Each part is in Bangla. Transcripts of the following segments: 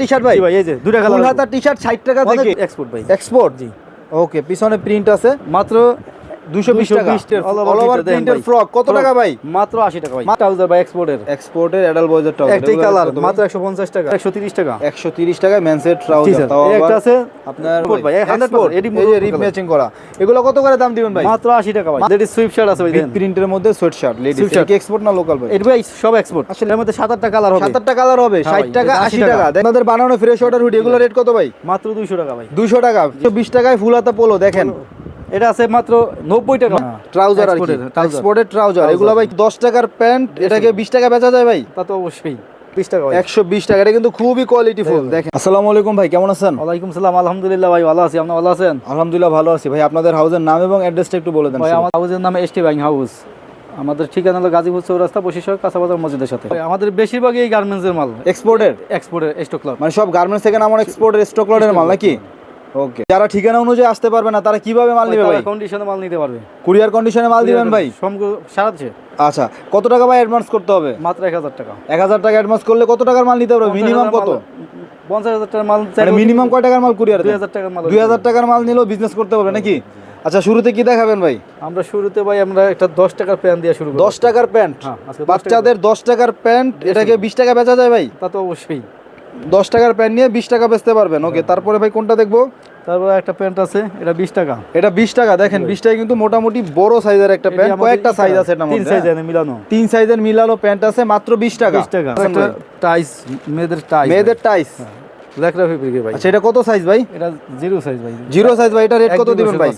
টি শার্ট ভাই? ভাই এই যে দুটা কালার ফুল হাতা টি শার্ট 60 টাকা থেকে। এক্সপোর্ট ভাই। এক্সপোর্ট জি। ওকে পিছনে প্রিন্ট আছে। মাত্র 220 টাকা। অল ওভার প্রিন্টের ফ্রক কত টাকা ভাই? মাত্র 80 টাকা ভাই। ট্রাউজার ভাই এক্সপোর্টের এক্সপোর্টের অ্যাডাল বয়েজের টপ একটাই কালার মাত্র 150 টাকা। 130 টাকা। 130 টাকা মেন্সের ট্রাউজার তাও এই একটা আছে। আপনার ভাই, 100% এডি এই রিপ ম্যাচিং করা। এগুলো কত করে দাম দিবেন ভাই? মাত্র 80 টাকা ভাই। লেডিস সুইপ শার্ট আছে ভাই প্রিন্টের মধ্যে শার্ট লেডিস Sweatshirt। কি এক্সপোর্ট না লোকাল ভাই? এটা ভাই সব এক্সপোর্ট আসলে এর মধ্যে কালার হবে। সাত আটটা কালার হবে। হ্যাঁ 60 টাকা এটা 80 80 টাকা। টাকা। আপনাদের বানানো ফ্রেশ অর্ডার হুডি এগুলো রেট কত ভাই? মাত্র 200 টাকা ভাই। 200 টাকা। 120 টাকায় ফুল হাতা পোলো দেখেন। এটা আছে মাত্র 90 টাকা। ট্রাউজার আর কি। এক্সপোর্টের ট্রাউজার এগুলো ভাই 10 টাকার প্যান্ট এটাকে 20 টাকা বেচা যায় ভাই? তা তো অবশ্যই। 20 টাকা ভাই। 120 টাকা। এটা কিন্তু খুবই কোয়ালিটি ফুল দেখেন। আসসালামু আলাইকুম ভাই কেমন আছেন? ওয়ালাইকুম সালাম আলহামদুলিল্লাহ ভাই ভালো আছি। আপনি ভালো আছেন? আলহামদুলিল্লাহ ভালো আছি ভাই। আপনাদের হাউসের নাম এবং অ্যাড্রেসটা একটু বলে দেন ভাই আমার হাউসের নাম এসটি ব্যাংক হাউস। আমাদের ঠিকানা হলো গাজীপুর চৌরাস্তা বশিরহাট কাঁচাবাজার মসজিদের সাথে। আমাদের বেশিরভাগই এই গার্মেন্টসের মাল। এক্সপোর্টের এক্সপোর্টের স্টক ক্লাব মানে সব গার্মেন্টস থেকে আমার এক্সপোর্টের স্টক লটের মাল নাকি? ওকে যারা ঠিকানা অনুযায়ী আসতে পারবে না তারা কীভাবে মাল নেবে ভাই? কন্ডিশনে মাল নিতে পারবে। কুরিয়ার কন্ডিশনে মাল দিবেন ভাই? সম্পূর্ণ সারা আচ্ছা কত টাকা ভাই অ্যাডভান্স করতে হবে? মাত্র এক হাজার টাকা। এক হাজার টাকা অ্যাডভান্স করলে কত টাকার মাল নিতে পারবে মিনিমাম কত? পঞ্চাশ হাজার টাকার মাল মানে মিনিমাম কয় টাকার মাল কুরিয়ার দুই হাজার টাকার মাল দুই হাজার টাকার মাল নিলেও বিজনেস করতে পারবে নাকি? আচ্ছা শুরুতে কি দেখাবেন ভাই? আমরা শুরুতে ভাই আমরা একটা দশ টাকার প্যান দিয়ে শুরু দশ টাকার প্যান্ট? হ্যাঁ, 10 বাচ্চাদের দশ টাকার প্যান্ট এটাকে বিশ টাকা বেচা যায় ভাই? তা তো অবশ্যই। দশ টাকার প্যান্ট নিয়ে বিশ টাকা বেচতে পারবেন। ওকে তারপরে ভাই কোনটা দেখব? তারপরে একটা প্যান্ট আছে এটা বিশ টাকা। এটা বিশ টাকা দেখেন বিশ টাকা কিন্তু মোটামুটি বড় সাইজের একটা প্যান্ট কয়েকটা সাইজ আছে এটা তিন সাইজ মিলানো। তিন সাইজের মিলানো প্যান্ট আছে মাত্র বিশ টাকা। বিশ টাকা। একটা টাইস মেয়েদের টাইস মেয়েদের টাইস লেখরা ফেব্রিকের ভাই। আচ্ছা এটা কত সাইজ ভাই? এটা জিরো সাইজ ভাই। জিরো সাইজ ভাই এটা রেট কত দিবেন ভাই?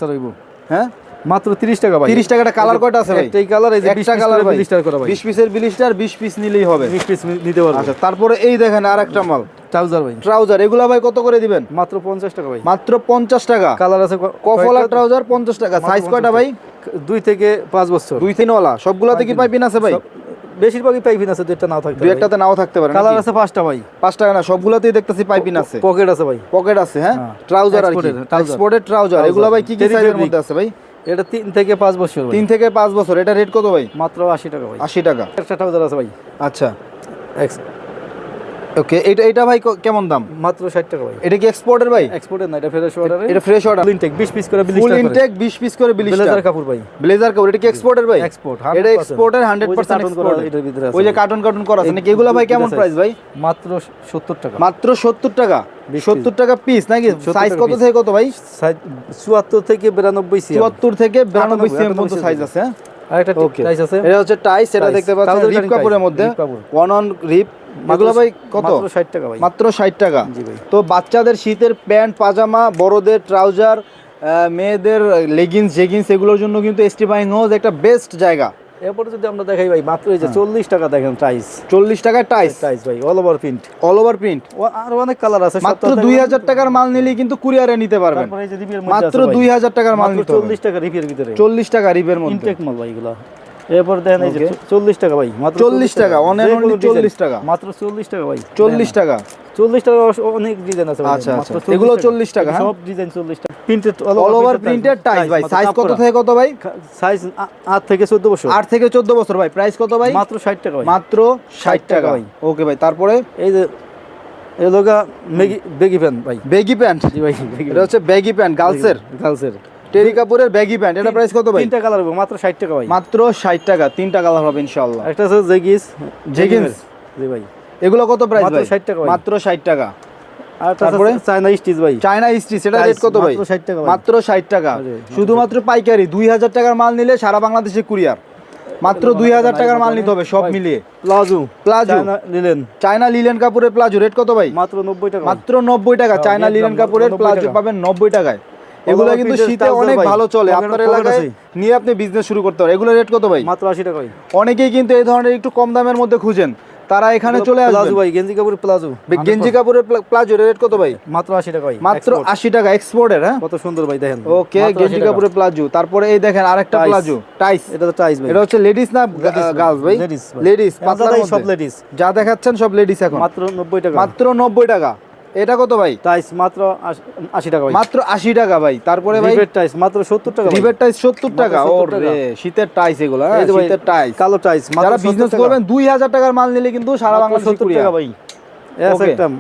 হ্যাঁ? মাত্র 30 টাকা ভাই। তিরিশ টাকাটা কালার কয়টা আছে ভাই? একটাই কালার এই যে 20 একটা পিস কালার ভাই। 20 টাকা করে ভাই। বিশ পিসের বিলিশটার বিশ পিস নিলেই হবে। 20 পিস নিতে পারবে। আচ্ছা তারপরে এই দেখেন আর একটা মাল। ট্রাউজার ভাই। ট্রাউজার এগুলা ভাই কত করে দিবেন? মাত্র 50 টাকা ভাই। মাত্র পঞ্চাশ টাকা। কালার আছে কফলা ট্রাউজার পঞ্চাশ টাকা। সাইজ কয়টা ভাই? দুই থেকে পাঁচ বছর। দুই তিনওয়ালা সবগুলাতে কি পাইপিন আছে ভাই? বেশিরভাগই পাইপিন আছে দুইটা নাও থাকতে দুই একটাতে নাও থাকতে পারে কালার আছে পাঁচটা ভাই। পাঁচ টাকা না সবগুলাতেই দেখতেছি পাইপিন আছে। পকেট আছে ভাই। পকেট আছে হ্যাঁ? হ্যাঁ। ট্রাউজার আর কি। Exported trouser. এগুলো ভাই কি কি সাইজের মধ্যে আছে ভাই? এটা তিন থেকে পাঁচ বছর তিন থেকে পাঁচ বছর। এটা রেট কত ভাই? মাত্র আশি টাকা ভাই। আশি টাকা। একটা ট্রাউজার আছে ভাই। আচ্ছা। ওকে এটা এটা ভাই কেমন দাম? মাত্র ষাট টাকা ভাই। এটা কি এক্সপোর্টের ভাই? এক্সপোর্টের না এটা ফ্রেশ অর্ডারে এটা ফ্রেশ অর্ডার ইনটেক 20 পিস করে ফুল ইনটেক 20 পিস করে ব্লেজার কাপড় ভাই। ব্লেজার কাপড় এটা কি এক্সপোর্টের ভাই? এক্সপোর্ট এটা এক্সপোর্টের 100% এক্সপোর্ট এটার ভিতরে আছে। ওই যে কার্টুন কার্টুন করা আছে। নাকি এগুলো ভাই কেমন প্রাইস ভাই? মাত্র 70 টাকা। মাত্র 70 টাকা? 70 টাকা পিস নাকি? সাইজ কত থেকে কত ভাই? সাইজ 74 থেকে 92 সিএম। 74 থেকে 92 সিএম পর্যন্ত সাইজ আছে হ্যাঁ? আর একটা ওকে আছে। এটা হচ্ছে টাইস এটা দেখতে পাচ্ছেন রিপ কাপড়ের মধ্যে। ওয়ান অন রিপ এগুলো ভাই কত? 60 টাকা ভাই। মাত্র 60 টাকা? তো বাচ্চাদের শীতের প্যান্ট পাজামা বড়দের ট্রাউজার মেয়েদের লেগিংস জেগিংস এগুলোর জন্য কিন্তু এসটি বাইং হাউস একটা বেস্ট জায়গা। এরপরে যদি আমরা দেখাই ভাই মাত্র এই যে 40 টাকা দেখেন প্রাইস চল্লিশ টাকায় টাইস প্রাইস ভাই all over print all over print আর অনেক কালার আছে মাত্র দুই হাজার টাকার মাল নিলেই কিন্তু কুরিয়ারে নিতে পারবেন। মাত্র দুই হাজার টাকার মাল 40 টাকা রিপের ভিতরে। চল্লিশ টাকা রিপের মধ্যে। ইনটেক মাল ভাই এগুলা। এরপর দেখেন এই যে. 40 টাকা ভাই মাত্র 40 টাকা, design। 40 টাকা। মাত্র 40 টাকা ভাই। চল্লিশ টাকা। 40 টাকা অনেক ডিজাইন আছে আচ্ছা, আচ্ছা। এগুলো 40 টাকা, হ্যাঁ? সব ডিজাইন 40 টাকা। Printed all over printed ties ভাই। সাইজ কত থেকে কত ভাই? সাইজ 8 থেকে 14 বছর। আট থেকে চোদ্দ বছর ভাই। প্রাইস কত ভাই? মাত্র 60 টাকা ভাই। মাত্র ষাট টাকা ভাই। ওকে ভাই। তারপরে? এই যে এই লোগা মেগি বেগি প্যান্ট ভাই। বেগি প্যান্ট জি ভাই এটা হচ্ছে ব্যাগি প্যান্ট গার্লসের গার্লসের টেরি কাপুরের ব্যাগি প্যান্ট এটা প্রাইস কত ভাই? তিনটা কালার হবে মাত্র 60 টাকা ভাই। মাত্র ষাট টাকা তিনটা কালার হবে ইনশাআল্লাহ। একটা আছে জেগিস? জি ভাই। এগুলো কত প্রাইস মাত্র 60 টাকা ভাই। মাত্র ষাট টাকা। তারপরে? চায়না স্টিচ ভাই। চায়না স্ট্রিচ এটা রেট কত ভাই? মাত্র 60 টাকা মাত্র ষাট টাকা। শুধুমাত্র পাইকারি দুই হাজার টাকার মাল নিলে সারা বাংলাদেশে কুরিয়ার। মাত্র দুই হাজার টাকার মাল নিতে হবে সব মিলিয়ে। Palazzo palazzo linen China linen কাপুরের প্লাজো রেট কত ভাই? মাত্র 90 টাকা। মাত্র নব্বই টাকা হ্যাঁ, চায়না লিলেন কাপুরের 90 প্লাজো পাবেন নব্বই টাকায়। এগুলো কিন্তু শীতে অনেক ভালো চলে। আপনার এলাকায় নিয়ে আপনি বিজনেস শুরু করতে পারেন। এগুলো রেট কত ভাই? মাত্র 80 টাকা অনেকেই কিন্তু এই ধরনের একটু কম দামের মধ্যে খুঁজেন। তারা এখানে চলে প্লাজো আসবে ভাই গেঞ্জি কাপড় প্লাজো গেঞ্জি কাপুরের প্লাজো রেট কত ভাই? মাত্র 80 টাকা ভাই মাত্র Export। আশি টাকা এক্সপোর্টের হ্যাঁ? কত সুন্দর ভাই দেখেন। ওকে 80 গেঞ্জি। কাপুরের প্লাজো তারপরে এই দেখেন আরেকটা। প্লাজো টাইস এটা তো টাইস ভাই। এটা হচ্ছে লেডিস না গার্লস ভাই। লেডিস দাদাই সব লেডিস যা দেখাচ্ছেন সব লেডিস এখন। মাত্র 90 টাকা। মাত্র নব্বই টাকা। এটা কত ভাই? টাইস মাত্র 80 টাকা মাত্র আশি টাকা ভাই। তারপরে ভাই? টাইস মাত্র 70 টাকা রিভের টাইস সত্তর টাকা। ও 70 টাকা। রে শীতের টাইস এগুলো হ্যাঁ এই শীতের টাইস কালো টাইস যারা বিজনেস করবেন দুই হাজার টাকার মাল নিলে কিন্তু সারা 70 কুরিয়ার। টাকা ভাই।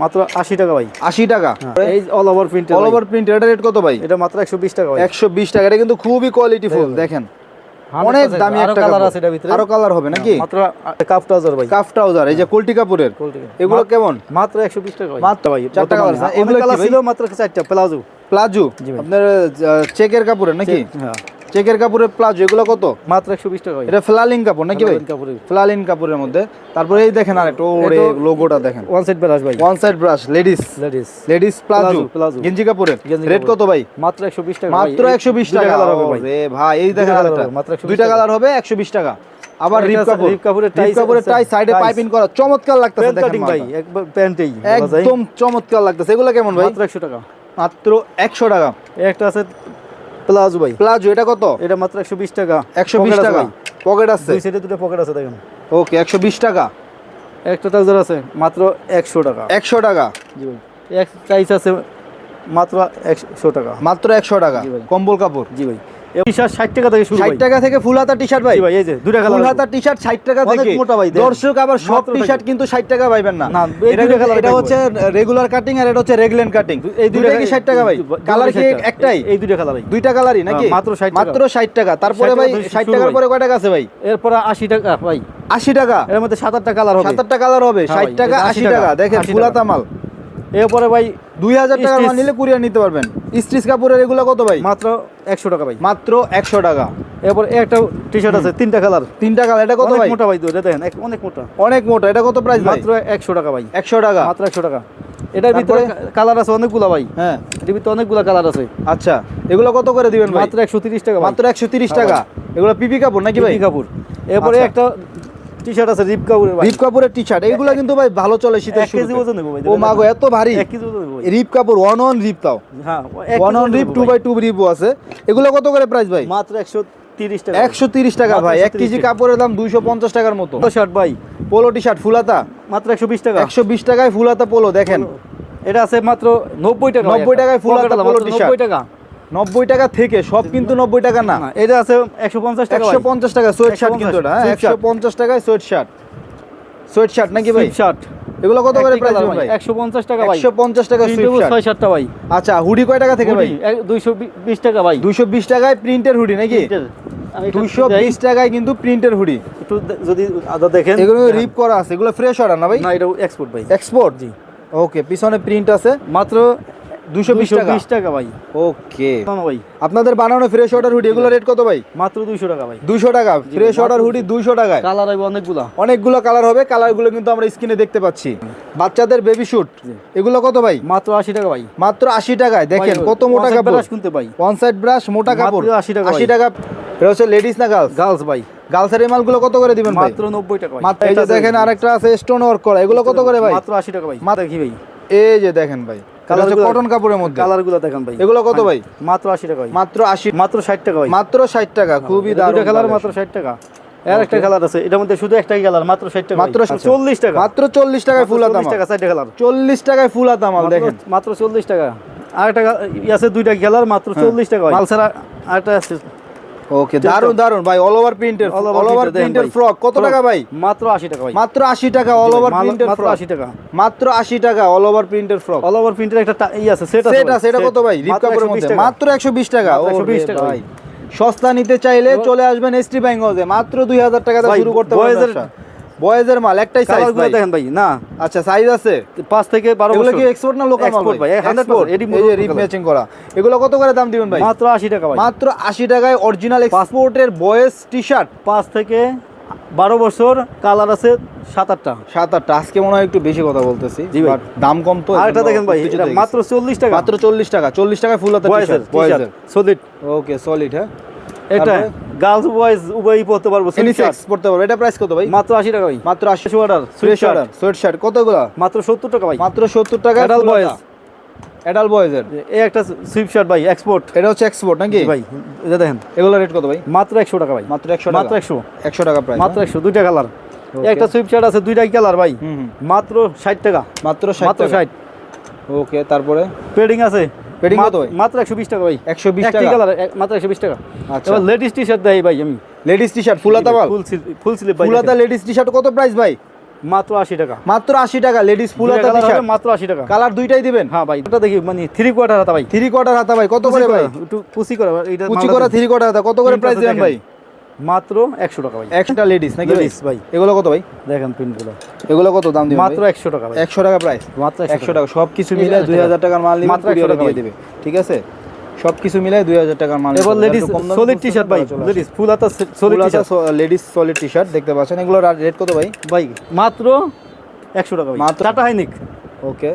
মাত্র আশি টাকা ভাই। আশি টাকা। এই all over print all over print এটা রেট কত ভাই? এটা মাত্র একশো বিশ টাকা একশো বিশ টাকা। এটা কিন্তু খুবই কোয়ালিটি ফুল দেখেন 100% অনেক দামি একটা কালার আছে এটা ভিতরে? আরও কালার হবে নাকি? মাত্র কাফ ট্রাউজার ভাই। কাফ ট্রাউজার এই যে কোল্টি কাপড়ের। এগুলো কেমন? মাত্র একশো বিশ টাকা ভাই। মাত্র ভাই চারটা কালার আছে। এগুলো কি ছিল মাত্র চারটা প্লাজো। প্লাজো? আপনার চেকের কাপড়ের নাকি? হ্যাঁ। চেকের কাপড়ের প্লাজো এগুলো কত? মাত্র একশো বিশ টাকা এটা ফ্লালিং কাপড় নাকি ভাই? কাপড়ের। ফ্লালিন কাপড়ের মধ্যে। তারপরে এই দেখেন আরেকটা ওরে লোগোটা দেখেন। ওয়ান সাইড ব্রাশ ভাই। One side brush ladies ladies ladies palazzo palazzo। গেঞ্জি কাপড়ের। রেট কত ভাই? মাত্র একশো বিশ টাকা মাত্র একশো বিশ টাকা। colour হবে ভাই। রে ভাই এই দেখেন আরেকটা। মাত্র 120 দুইটা কালার হবে একশো বিশ টাকা। আবার রিপ কাপড়। রিপ কাপড়ের ties কাপড়ের টাই সাইডে। পাইপিং করা চমৎকার লাগতেছে দেখেন ভাই একবার প্যান্টেই একদম চমৎকার লাগতেছে। এগুলো কেমন ভাই? মাত্র একশো টাকা। মাত্র একশো টাকা। একটা আছে প্লাজো ভাই। প্লাজো এটা কত? এটা মাত্র একশো বিশ টাকা। একশো বিশ টাকা? পকেট আছে? দুই সাইডে দুটো পকেট আছে দেখেন। ওকে একশো বিশ টাকা? একটা ট্রাউজার আছে মাত্র একশো টাকা। একশো টাকা? জি ভাই। এক সাইজ আছে মাত্র একশো টাকা। মাত্র একশো টাকা। কম্বল কাপড়? জি ভাই। ষাট টাকা থেকে শুরু ষাট টাকা থেকে ফুল হাতা টি শার্ট ভাই এই যে দুটা ফুল হাতা টি শার্ট ষাট টাকা থেকে। মোটা ভাই, দেখেন। দর্শক আবার সব টি শার্ট কিন্তু ষাট টাকা পাইবেন না। না, এটা দুইটা colour এটা দেখব। হচ্ছে রেগুলার কাটিং আর এটা হচ্ছে রেগলেন কাটিং এই দুইটা কি ষাট টাকা ভাই। কালার কি একটাই। এই দুইটা কালারই দুইটা কালারই নাকি? মাত্র 60 মাত্র ষাট টাকা। তারপরে ভাই ষাট টাকার পরে কয় টাকা আছে ভাই? এরপরে আশি টাকা ভাই। আশি টাকা। এর মধ্যে সাত আটটা কালার হবে। সাত আটটা কালার হবে। হ্যাঁ ষাট টাকা আশি টাকা। দেখেন 80 ফুলাতা মাল। এরপরে ভাই দুই হাজার টাকা মাল নিলে কুরিয়ার নিতে পারবেন। স্ট্রিচ কাপড়ের এগুলো কত ভাই? মাত্র একশো টাকা ভাই। মাত্র একশো টাকা। এরপর একটা টি শার্ট আছে তিনটা কালার তিনটা কালার এটা কত ভাই? মোটা ভাই তো এটা দেখেন অনেক মোটা। অনেক মোটা এটা কত প্রাইস মাত্র একশো টাকা ভাই। একশো টাকা। মাত্র একশো টাকা। এটার ভিতরে কালার আছে অনেকগুলা ভাই। হ্যাঁ। এটার ভিতরে অনেকগুলা কালার আছে। আচ্ছা এগুলো কত করে দিবেন মাত্র একশো তিরিশ টাকা মাত্র একশো তিরিশ হ্যাঁ টাকা। এগুলো পিপি কাপড় নাকি ভাই? কাপড়। এরপরে আচ্ছা। একটা টি শার্ট আছে রিপ কাপড়ের ভাই। রিপ কাপড়ের টি শার্ট এগুলো কিন্তু ভাই ভালো চলে শীতের এক কেজি ওজন নেব ভাই ও মাগো এত ভারী। এক কেজি ওজন ভাই। রিপ কাপড় ওয়ান অন রিপ তাও। হ্যাঁ one on rib two by two রিপও আছে। এগুলো কত করে প্রাইস ভাই? মাত্র একশো তিরিশ টাকা। একশো তিরিশ টাকা ভাই এক কেজি কাপড়ের দাম দুইশো পঞ্চাশ টাকার মতো। শার্ট ভাই। পোলো টি শার্ট ফুলাতা। মাত্র একশো বিশ টাকা। একশো বিশ টাকায় ফুলাতা পোলো দেখেন। এটা আছে মাত্র নব্বই টাকা 90 টাকায় full হাতা polo t-shirt। টাকা। নব্বই টাকা থেকে সব কিন্তু নব্বই টাকা না। এটা আছে একশো পঞ্চাশ টাকা একশো পঞ্চাশ টাকা সোয়েট শার্ট কিন্তু এটা হ্যাঁ? একশো। পঞ্চাশ টাকায় সোয়েট শার্ট সোয়েট শার্ট নাকি ভাই? শার্ট এগুলো কত করে প্রাইস ভাই? একশো পঞ্চাশ টাকা ভাই। একশো পঞ্চাশ টাকা Print সোয়েট able শার্ট ছয় ভাই। আচ্ছা হুডি কয় টাকা থেকে ভাই? দুইশো বিশ টাকা ভাই। দুইশো বিশ টাকায় প্রিন্টের হুডি নাকি? আমি একটু দুইশো যাই, বিশ টাকায় কিন্তু প্রিন্টের হুডি একটু যদি আদা দেখেন। এগুলো রিপ করা আছে এগুলো ফ্রেশ অর্ডার না ভাই? না এটা এক্সপোর্ট ভাই। এক্সপোর্ট জি। ওকে পিছনে প্রিন্ট আছে। মাত্র দুশো বিশ টাকা। ভাই। ওকে। ভাই। আপনাদের বানানো ফ্রেশ অর্ডার হুডি এগুলো রেট কত ভাই? মাত্র দুইশো টাকা ভাই। দুইশো টাকা। ফ্রেশ অর্ডার হুডি দুইশো। টাকায়। কালার হবে অনেকগুলা। অনেকগুলো কালার হবে কালারগুলো কিন্তু আমরা স্ক্রিনে দেখতে পাচ্ছি। বাচ্চাদের বেবি শুট এগুলো কত ভাই? মাত্র আশি টাকা ভাই। মাত্র আশি টাকায়। দেখেন কত মোটা কাপড়। কিনতে ভাই। ওয়ান সাইড ব্রাশ মোটা কাপড়। 80 টাকা আশি টাকা। এটা হচ্ছে লেডিস না গার্লস গার্লস ভাই। গার্লসের এই মালগুলো কত করে দিবেন মাত্র নব্বই টাকা মাত্র এই যে দেখেন আরেকটা আছে স্টোন ওয়ার্ক করা। এগুলো কত করে ভাই? মাত্র আশি টাকা ভাই। মাত্র- দেখি ভাই। এই যে দেখেন ভাই। কালার কটন কাপড়ের মধ্যে। কালার দেখেন ভাই। এগুলো কত ভাই? মাত্র আশি টাকা মাত্র আশি মাত্র ষাট টাকা ভাই। মাত্র ষাট টাকা খুবই দারুণ দুইটা কালার মাত্র ষাট টাকা। এর একটা কালার আছে এটার মধ্যে শুধু একটাই কালার মাত্র ষাট টাকা মাত্র মাত্র চল্লিশ টাকা। মাত্র চল্লিশ টাকায় ফুল চল্লিশ আতামা টাকা চারটে কালার চল্লিশ টাকায় ফুল আতামাল দেখেন মাত্র চল্লিশ টাকা। আর একটা আছে দুইটা কালার মাত্র চল্লিশ টাকা মাল ছাড়া আরেকটা আছে। ওকে দারুণ দারুণ ভাই অল ওভার প্রিন্টের অল ওভার প্রিন্টের ফ্রক কত টাকা ভাই? মাত্র আশি টাকা ভাই। মাত্র আশি টাকা অল ওভার প্রিন্টের মাত্র ফ্রক আশি টাকা। মাত্র আশি টাকা অল ওভার প্রিন্টের ফ্রক অল ওভার প্রিন্টের একটা ই আছে সেট আছে সেট আছে এটা কত ভাই? রিপ কাপড়ের মধ্যে। মাত্র একশো বিশ টাকা মাত্র 120 টাকা। ভাই। সস্তা নিতে চাইলে চলে আসবেন এসটি ব্যাংক হাউসে মাত্র দুই হাজার টাকা দিয়ে শুরু করতে পারবেন বয়েজের মাল একটাই সাইজগুলো দেখেন ভাই না। আচ্ছা সাইজ আছে? পাঁচ থেকে বারো এগুলো কি এক্সপোর্ট না লোকাল মাল ভাই? ভাই, 100% এক্সপোর্ট এডি এই যে রিপ ম্যাচিং করা। এগুলো কত করে দাম দিবেন ভাই? মাত্র আশি টাকা ভাই। মাত্র আশি টাকায় অরিজিনাল এক্সপোর্টের বয়েজ টি শার্ট পাঁচ থেকে বারো বছর কালার আছে সাত আটটা। সাত আটটা। আজকে মনে হয় একটু বেশি কথা বলতেছি দাম কম তো আর একটা দেখেন ভাই এটা মাত্র চল্লিশ টাকা। মাত্র চল্লিশ টাকা চল্লিশ টাকায় ফুল হাতে সলিড ওকে সলিড হ্যাঁ। এটা? গার্লস বয়েজ উভয়ই পড়তে পারব ইউনিসেক্স পড়তে পারবে। এটা প্রাইস কত ভাই? মাত্র আশি টাকা ভাই। মাত্র আশি Fresh order, fresh order sweatshirt কতগুলো? মাত্র সত্তর টাকা ভাই। মাত্র সত্তর টাকা। Adult boys। অ্যাডাল বয়েজের এই একটা সুইপ শার্ট ভাই এক্সপোর্ট এটা হচ্ছে এক্সপোর্ট নাকি? ভাই এটা দেখেন। এগুলো রেট কত ভাই? মাত্র একশো টাকা ভাই। মাত্র একশো মাত্র টাকা একশো। একশো টাকা প্রাইস মাত্র একশো দুইটা কালার একটা সুইপ শার্ট আছে দুইটাই কালার ভাই। মাত্র ষাট টাকা। মাত্র ষাট মাত্র টাকা। ষাট। ওকে তারপরে? পেডিং আছে। মাত্র- কত ভাই? মাত্র একশো বিশ টাকা ভাই। একশো বিশ একটি টাকা? কালার মাত্র একশো বিশ টাকা। আচ্ছা। এবার লেডিস টি শার্ট দেয় ভাই আমি। লেডিস টি শার্ট ফুলাতা বাল। ফুল ফুল স্লিপ ভাই ফুলাতা লেডিস টি শার্ট কত প্রাইস ভাই? মাত্র আশি টাকা। মাত্র আশি টাকা লেডিস ফুল দুইটা হাতা colour হবে টি-শার্ট মাত্র আশি টাকা। কালার দুইটাই দিবেন? হ্যাঁ ভাই এটা দেখি মানে থ্রি কোয়ার্টার হাতা ভাই। থ্রি কোয়ার্টার হাতা ভাই কত করে ভাই? একটু পুসি করা এটা কুচি করা দেখি। থ্রি কোয়ার্টার হাতা কত করে প্রাইস দিবেন ভাই? মাত্র একশো টাকা ভাই। একটা লেডিস নাকি Ladies ভাই। এগুলো কত ভাই? দেখেন প্রিন্টগুলো এগুলো কত দাম দিবেন মাত্র একশো টাকা ভাই। একশো টাকা প্রাইস মাত্র একশো টাকা। সব কিছু মিলে দুই হাজার টাকার মাল মাত্র 100 কুরিয়ারে টাকা দিয়ে। দিবে। ঠিক আছে? সব কিছু মিলে দুই হাজার টাকার মাল এবার লেডিস সলিড টি শার্ট ভাই। লেডিস ফুল হাতা solid T shirt ladies solid T shirt দেখতে পাচ্ছেন? এগুলো রেট কত ভাই? ভাই মাত্র একশো টাকা ভাই। মাত্র- টাটা হাইনিক ওকে।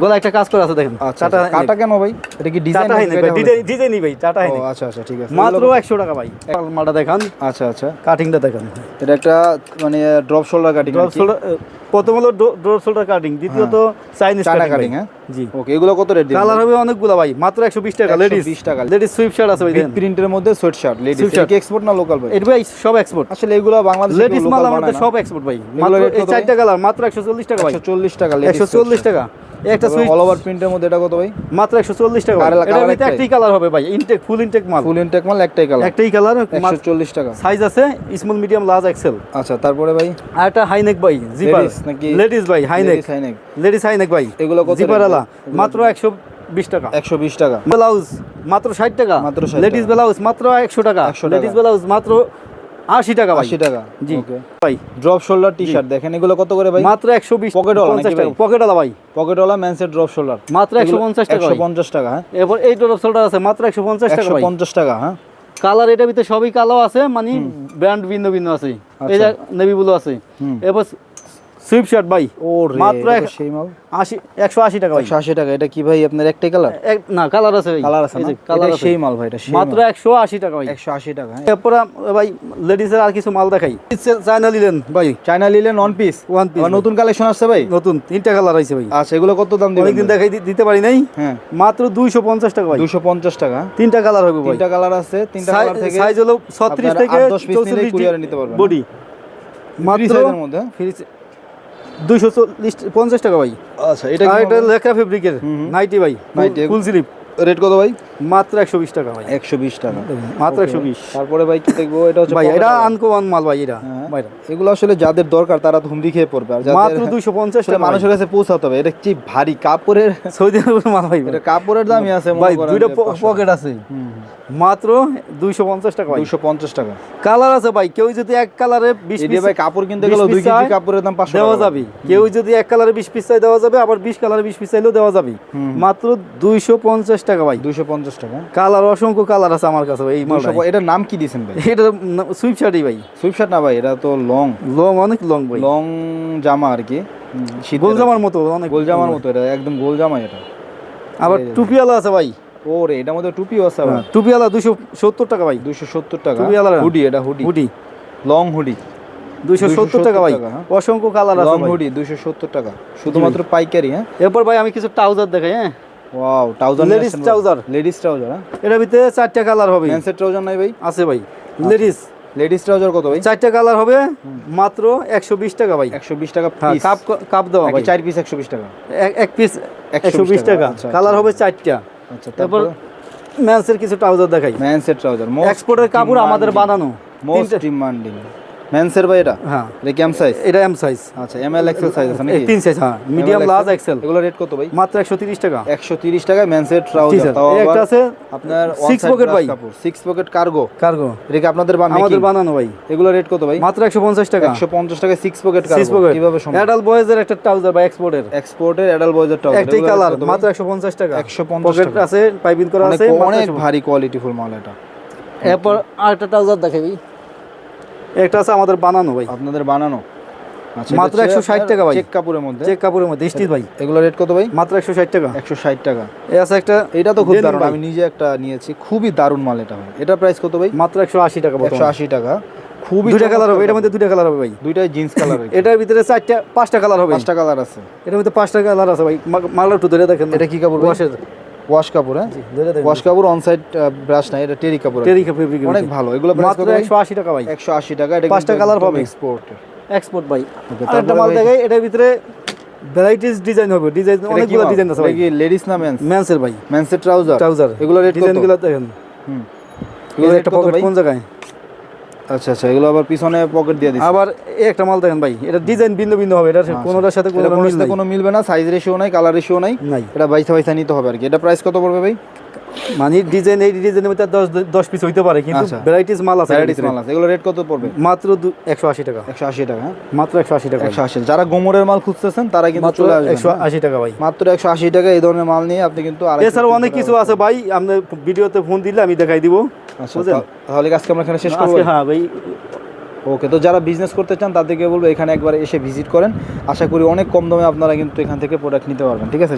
গলা একটা কাজ করা আছে দেখেন। আচ্ছা টাটা আচ্ছা। কাটা কেন ভাই? এটা কি ডিজাইন টাটা ডিজাইন ডিজাইনই ভাই টাটা হাইনিক আচ্ছা আচ্ছা ঠিক আছে। মাত্র এগুলো- একশো টাকা ভাই। মালটা দেখান। আচ্ছা আচ্ছা। কাটিংটা দেখান। এটা একটা মানে drop shoulder cutting drop shoulder প্রথম হলো ডোর শোল্ডার কাটিং দ্বিতীয়ত চাইনিজ কাটিং হ্যাঁ? জি। ওকে এগুলো কত রেট দিবেন? কালার হবে অনেকগুলো ভাই মাত্র একশো বিশ টাকা লেডিস 120 টাকা। লেডিস সুইপ শার্ট আছে ভাই দেখেন প্রিন্টের মধ্যে সোয়েট শার্ট লেডিস। কি এক্সপোর্ট না লোকাল ভাই? এটা ভাই সব এক্সপোর্ট আসলে এগুলো বাংলাদেশ লেডিস মাল আমাদের সব এক্সপোর্ট ভাই। মাত্র এই কালার মাত্র একশো চল্লিশ টাকা ভাই। 140 টাকা একশো চল্লিশ টাকা। একটা সুইচ অল ওভার প্রিন্টের মধ্যে এটা কত ভাই? মাত্র একশো চল্লিশ টাকা এটার ভিতরে একটাই? কালার হবে ভাই ইনটেক ফুল ইনটেক মাল। ফুল ইনটেক মাল একটাই কালার একটাই কালার 140 টাকা। সাইজ আছে স্মল মিডিয়াম লার্জ এক্সেল আচ্ছা তারপরে ভাই? আর একটা হাইনেক ভাই জিপার নাকি? লেডিস ভাই high neck Ladies high neck। Ladies high neck ভাই এগুলো কত জিপার আলা। মাত্র একশো বিশ টাকা। 120 টাকা। ব্লাউজ মাত্র ষাট টাকা। মাত্র 60 লেডিস। ব্লাউজ মাত্র একশো টাকা। 100 টাকা। লেডিস ব্লাউজ মাত্র আশি টাকা 80 টাকা? জি। ভাই। ড্রপ শোল্ডার টি শার্ট দেখেন এগুলো কত করে ভাই? মাত্র একশো বিশ Pocket ওয়ালা নাকি টাকা। ভাই? পকেট আলা ভাই। পকেটওয়ালা ম্যানসের ড্রপ শোল্ডার মাত্র একশো পঞ্চাশ টাকা ভাই। 150 টাকা হ্যাঁ? এরপর এই ড্রপ শোল্ডার আছে মাত্র একশো পঞ্চাশ টাকা 150 টাকা হ্যাঁ? কালার এটা ভিতরে সবই কালো আছে মানে ব্র্যান্ড ভিন্ন ভিন্ন আছে। এই নেভি ব্লু আছে। হুম। এরপর সুইপ শার্ট ভাই। ও রে মাত্র সেই মাল আশি একশো আশি টাকা ভাই। 180 টাকা এটা কি ভাই আপনার একটাই কালার না কালার আছে ভাই। কালার আছে না? কালার সেই মাল ভাই এটা মাত্র একশো আশি টাকা ভাই। 180 টাকা হ্যাঁ। এরপর ভাই লেডিসের আর কিছু মাল দেখাই। চায়না নিলেন ভাই। China linen one piece one piece নতুন কালেকশন আসছে ভাই? নতুন তিনটা কালার আছে ভাই। আচ্ছা এগুলো কত দাম দিবেন অনেকদিন দেখাই দিতে পারি নাই। হ্যাঁ। মাত্র দুইশো পঞ্চাশ টাকা ভাই। 250 টাকা। তিনটা কালার হবে ভাই। তিনটা কালার আছে তিনটা কালার থেকে সাইজ হলো ছত্রিশ আপনারা থেকে নিতে পারবেন। বডি ফ্রি মাত্র সাইজের মধ্যে দুইশো চল্লিশ পঞ্চাশ টাকা ভাই। আচ্ছা এটা এটা লেখা ফেব্রিকের নাইটি ভাই নাইটি ফুল স্লিপ রেট কত ভাই? মাত্র একশো বিশ টাকা ভাই। 120 টাকা। মাত্র একশো বিশ। তারপরে ভাই কি দেখব? এটা হচ্ছে ভাই এটা। আনকোয়ান মাল ভাই এটা। হ্যাঁ। এগুলো আসলে যাদের দরকার তারা ধুমদি খেয়ে পড়বে। আর মাত্র দুইশো পঞ্চাশ টাকা মানুষের কাছে পৌঁছাতে হবে। এটা কি ভারী কাপড়ের? সৌদি আরবের মাল ভাই এটা কাপড়ের দামই আছে ভাই দুইটা পকেট আছে। মাত্র দুইশো পঞ্চাশ টাকা দুইশো পঞ্চাশ টাকা। কালার আছে ভাই। কেউ যদি এক কালারে বিশ দিয়ে পিস ভাই কাপড় কিনতে গেলে দুই কেজি কাপড়ের দাম পাঁচশো দেওয়া যাবে। কেউ যদি এক কালারে বিশ পিস চাই দেওয়া যাবে। আবার বিশ কালারে বিশ পিস চাইলেও দেওয়া যাবে। মাত্র দুইশো পঞ্চাশ টাকা ভাই? দুইশো পঞ্চাশ টাকা। কালার অসংখ্য কালার আছে আমার কাছে ভাই এই এটার নাম কি দিয়েছেন ভাই? এটা সুইপ শার্টই ভাই। সুইপশার্ট না ভাই এটা তো লং লং অনেক লং ভাই। লং জামা আর কি। গোল জামার মতো অনেক গোল জামার মতো এটা একদম গোল জামা এটা। আবার টুপিওয়ালা আছে ভাই। ও রে এটার মধ্যে টুপিও আছে আবার। টুপিওয়ালা দুশো সত্তর টাকা ভাই। দুইশো সত্তর টাকা। টুপিওয়ালা হুডি এটা হুডি হুডি লং হুডি দুইশো সত্তর টাকা ভাই। হ্যাঁ। অসংখ্য কালার আছে লং হুডি দুইশো সত্তর টাকা। শুধুমাত্র পাইকারি হ্যাঁ? এরপর ভাই আমি কিছু ট্রাউজার দেখাই হ্যাঁ? Wow trouser. লেডিস ট্রাউজার হ্যাঁ এটার ভিতরে চারটা কালার হবে। মেন্সের ট্রাউজার নাই ভাই? আছে ভাই। লেডিস লেডিস ট্রাউজার কত ভাই? চারটা কালার হবে মাত্র একশো বিশ টাকা ভাই। একশো বিশ টাকা হ্যাঁ পিস কাপ কাপ দেওয়া ভাই। চার পিস একশো বিশ টাকা? এক- পিস 120 একশো বিশ টাকা, টাকা। আচ্ছা, কালার আচ্ছা। হবে চারটা। আচ্ছা তারপর ম্যান্সের কিছু ট্রাউজার দেখাই। মেন্সের ট্রাউজার এক্সপোর্টের কাপড় আমাদের বানানো। মোস্ট ডিমান্ডিং মেন্সের ভাই এটা? হ্যাঁ। এটা কেম সাইজ এটা এম সাইজ আচ্ছা এম এল এক্সেল সাইজ আছে নাকি? তিন সাইজ হ্যাঁ। মিডিয়াম লার্জ এক্সেল এগুলো রেট কত ভাই? মাত্র একশো তিরিশ টাকা। একশো তিরিশ টাকা মেন্সের ট্রাউজার তাও এই একটা আছে আপনার Six pocket ভাই। কাপড়। সিক্স পকেট কার্গো কার্গো এটা কি আপনাদের বা আমাদের আমাদের বানানো ভাই। এগুলো রেট কত ভাই? মাত্র একশো পঞ্চাশ টাকা। একশো পঞ্চাশ টাকা six pocket six cargo pocket কীভাবে সম্ভব? অ্যাডাল্ট বয়েজের একটা ট্রাউজার বা এক্সপোর্টের এক্সপোর্টের অ্যাডাল বয়েজের ট্রাউজার একটাই কালার মাত্র একশো পঞ্চাশ টাকা। 150 পকেট আছে পাইপিং করা আছে অনেক 150 ভারী কোয়ালিটিফুল মাল এটা। এরপর আরেকটা ট্রাউজার দেখাবি একটা আছে আমাদের বানানো ভাই। আপনাদের বানানো। আচ্ছা মাত্র 160 টাকা ভাই। চেক কাপড়ের মধ্যে। চেক কাপড়ের মধ্যে স্টিচ ভাই। এগুলো রেট কত ভাই? মাত্র একশো ষাট টাকা। একশো ষাট টাকা। এ আছে একটা এটা তো খুব দারুণ আমি নিজে একটা নিয়েছি। খুবই দারুণ মাল এটা ভাই। এটা প্রাইস কত ভাই? মাত্র একশো আশি টাকা একশো আশি টাকা। খুবই দুইটা কালার হবে এটার মধ্যে দুইটা কালার হবে ভাই। দুইটাই জিন্স কালার এটার ভিতরে চারটা পাঁচটা কালার হবে। পাঁচটা কালার আছে। এটার মধ্যে পাঁচটা কালার আছে ভাই। মা- মালটা একটু ধরে দেখেন। এটা কি কাপড়? ওয়াশের ওয়াশ কাপড় হ্যাঁ? ওয়াশ কাপড় অন সাইড ব্রাশ নাই এটা টেরি কাপড়। টেরিকা ফেব্রিক অনেক ভালো এগুলো মাত্র কত ভাই? একশো আশি টাকা ভাই। একশো আশি টাকা এটা পাঁচটা কালার পাবে। এক্সপোর্ট এক্সপোর্ট ভাই। আরেকটা মাল দেখাই এটার ভিতরে ভ্যারাইটিস ডিজাইন হবে। ডিজাইন অনেকগুলো ডিজাইন আছে ভাই। কি লেডিস না মেন্স ম্যান্সের ভাই। মেন্সের ট্রাউজার ট্রাউজার এগুলো রেট ডিজাইনগুলো দেখেন। হুম। এগুলো একটা পকেট কোন জায়গায়? আচ্ছা আচ্ছা এগুলো আবার পিছনে পকেট দিয়ে দিচ্ছে। আবার এই একটা মাল দেখেন ভাই এটা ডিজাইন ভিন্ন ভিন্ন হবে এটা কোনোটার সাথে কোনো মিল নাই। কোনো মিলবে না সাইজ রেশিও নাই কালার রেশিও নাই এটা বাইসা বাইসা নিতে হবে আর কি। এটা প্রাইস কত পড়বে ভাই? মানে ডিজাইন এই ডিজাইনের মধ্যে দশ দশ পিস হইতে পারে কিন্তু আচ্ছা। ভ্যারাইটিস মাল আছে ভ্যারাইটিস মাল আছে এগুলো রেট কত পড়বে? মাত্র একশো আশি টাকা। একশো আশি টাকা হ্যাঁ? মাত্র একশো আশি টাকা। একশো আশি। যারা গোমরের মাল খুঁজতেছেন তারা কিন্তু মাত্র চলে একশো? আশি টাকা ভাই। মাত্র একশো আশি টাকা এই ধরনের মাল নিয়ে আপনি কিন্তু এছাড়াও অনেক কিছু আছে ভাই আপনি ভিডিওতে ফোন দিলে আমি দেখাই দিব। আচ্ছা তাহলে কি আজকে আমরা এখানে শেষ করব? হ্যাঁ ভাই। ওকে তো যারা বিজনেস করতে চান তাদেরকে বলব এখানে একবার এসে ভিজিট করেন। আশা করি অনেক কম দামে আপনারা কিন্তু এখান থেকে প্রোডাক্ট নিতে পারবেন ঠিক আছে?